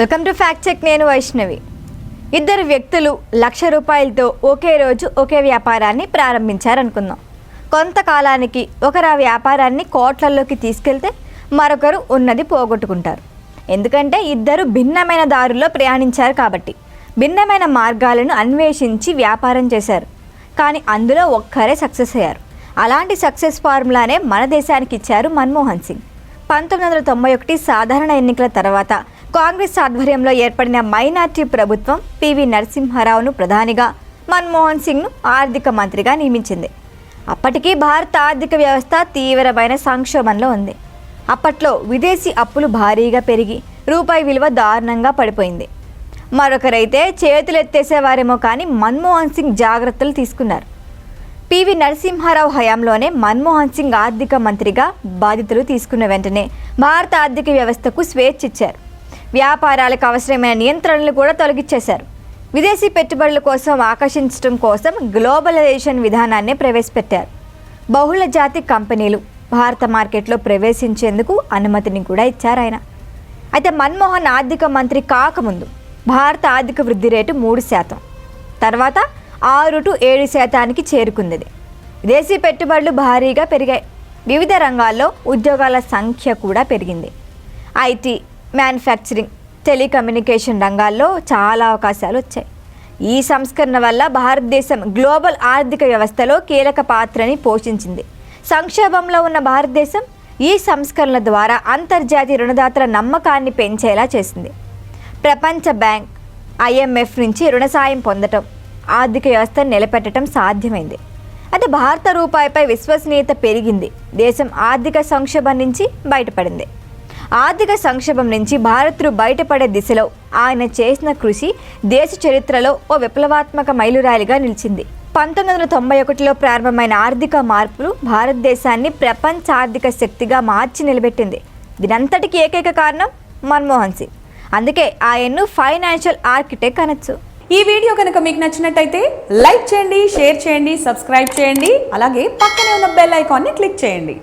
Welcome to fact check నేను వైష్ణవి. ఇద్దరు వ్యక్తులు లక్ష రూపాయలతో ఒకే రోజు ఒకే వ్యాపారాన్ని ప్రారంభించారనుకుందాం. కొంతకాలానికి ఒకరు ఆ వ్యాపారాన్ని కోట్లలోకి తీసుకెళ్తే మరొకరు ఉన్నది పోగొట్టుకుంటారు. ఎందుకంటే ఇద్దరు భిన్నమైన దారుల్లో ప్రయాణించారు కాబట్టి భిన్నమైన మార్గాలను అన్వేషించి వ్యాపారం చేశారు. కానీ అందులో ఒక్కరే సక్సెస్ అయ్యారు. అలాంటి సక్సెస్ ఫార్ములానే మన దేశానికి ఇచ్చారు మన్మోహన్ సింగ్. పంతొమ్మిది వందల తొంభై ఒకటి సాధారణ ఎన్నికల తర్వాత కాంగ్రెస్ ఆధ్వర్యంలో ఏర్పడిన మైనార్టీ ప్రభుత్వం పివి నరసింహారావును ప్రధానిగా మన్మోహన్ సింగ్ను ఆర్థిక మంత్రిగా నియమించింది. అప్పటికీ భారత ఆర్థిక వ్యవస్థ తీవ్రమైన సంక్షోభంలో ఉంది. అప్పట్లో విదేశీ అప్పులు భారీగా పెరిగి రూపాయి విలువ దారుణంగా పడిపోయింది. మరొకరైతే చేతులెత్తేసేవారేమో కానీ మన్మోహన్ సింగ్ జాగ్రత్తలు తీసుకున్నారు. పివి నరసింహారావు హయాంలోనే మన్మోహన్ సింగ్ ఆర్థిక మంత్రిగా బాధ్యతలు తీసుకున్న వెంటనే భారత ఆర్థిక వ్యవస్థకు స్వేచ్ఛ ఇచ్చారు. వ్యాపారాలకు అవసరమైన నియంత్రణలు కూడా తొలగించేశారు. విదేశీ పెట్టుబడుల కోసం ఆకర్షించడం కోసం గ్లోబలైజేషన్ విధానాన్ని ప్రవేశపెట్టారు. బహుళ జాతి కంపెనీలు భారత మార్కెట్లో ప్రవేశించేందుకు అనుమతిని కూడా ఇచ్చారు ఆయన. అయితే మన్మోహన్ ఆర్థిక మంత్రి కాకముందు భారత ఆర్థిక వృద్ధి రేటు మూడు శాతం తర్వాత ఆరు టు ఏడు శాతానికి చేరుకుంది. విదేశీ పెట్టుబడులు భారీగా పెరిగాయి. వివిధ రంగాల్లో ఉద్యోగాల సంఖ్య కూడా పెరిగింది. ఐటీ మ్యానుఫ్యాక్చరింగ్ టెలికమ్యూనికేషన్ రంగాల్లో చాలా అవకాశాలు వచ్చాయి. ఈ సంస్కరణ వల్ల భారతదేశం గ్లోబల్ ఆర్థిక వ్యవస్థలో కీలక పాత్రని పోషించింది. సంక్షోభంలో ఉన్న భారతదేశం ఈ సంస్కరణల ద్వారా అంతర్జాతీయ రుణదాతల నమ్మకాన్ని పెంచేలా చేసింది. ప్రపంచ బ్యాంక్ ఐఎంఎఫ్ నుంచి రుణ సాయం పొందటం ఆర్థిక వ్యవస్థను నిలబెట్టడం సాధ్యమైంది. అయితే భారత రూపాయిపై విశ్వసనీయత పెరిగింది. దేశం ఆర్థిక సంక్షోభం నుంచి బయటపడింది. ఆర్థిక సంక్షోభం నుంచి భారత్ను బయటపడే దిశలో ఆయన చేసిన కృషి దేశ చరిత్రలో ఓ విప్లవాత్మక మైలురాయిగా నిలిచింది. పంతొమ్మిది వందల తొంభై ఒకటిలో ప్రారంభమైన ఆర్థిక మార్పులు భారతదేశాన్ని ప్రపంచ ఆర్థిక శక్తిగా మార్చి నిలబెట్టింది. దీనంతటికి ఏకైక కారణం మన్మోహన్ సింగ్. అందుకే ఆయన్ను ఫైనాన్షియల్ ఆర్కిటెక్ట్ అనొచ్చు. ఈ వీడియో కనుక మీకు నచ్చినట్టయితే లైక్ చేయండి షేర్ చేయండి సబ్స్క్రైబ్ చేయండి అలాగే పక్కనే ఉన్న బెల్ ఐకాన్ని క్లిక్ చేయండి.